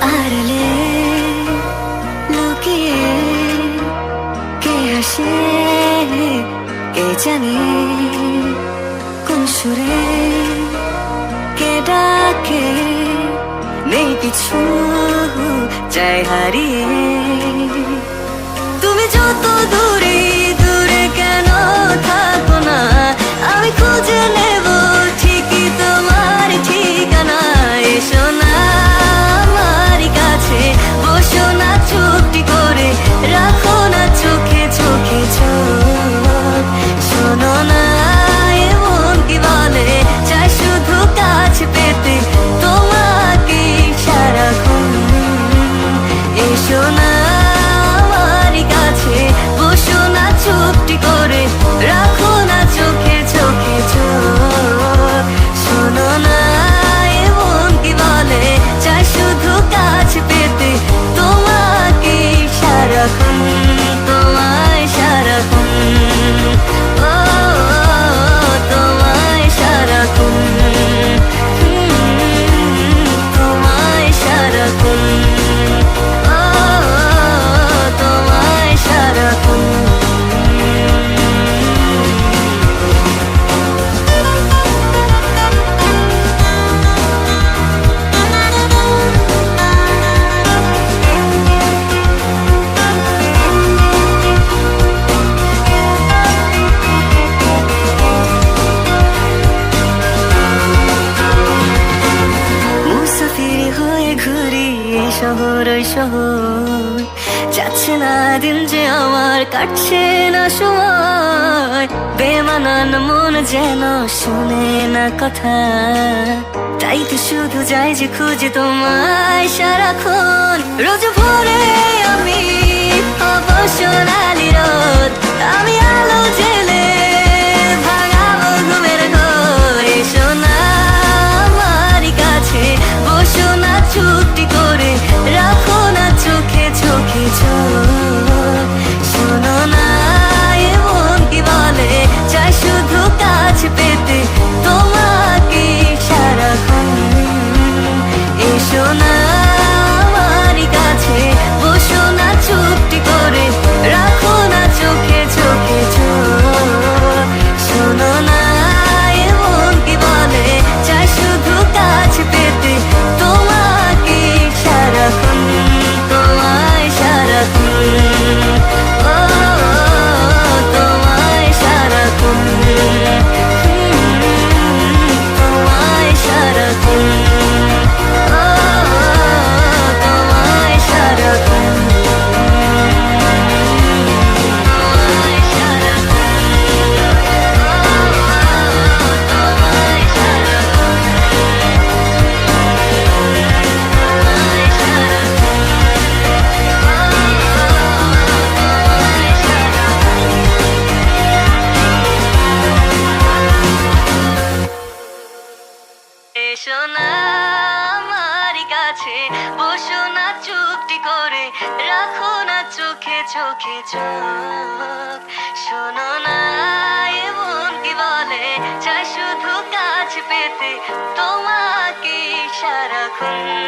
আড়ালে লুকিয়ে কে হাসে? কে জানে? কোন সুরে কে ডাকে? নেই কিছু চাই হারিয়ে। ঘুরি এই শহর শহর। যাচ্ছে না দিন যে আমার, কাটছে না সময়। বেমানান মন যেন শুনে না কথা। তাই তো শুধু যাই যে খুঁজে তোমায় সারাক্ষণ। রোজ ভোরে আমি অবসরালি রোদ আমি আলো জেলে এসো না কাছে বসো না করে রাখো না চোখে চোখে চোখ। শোনো না কি বলে শুধু কাজ পেতে তোমাকে সারাক্ষণ।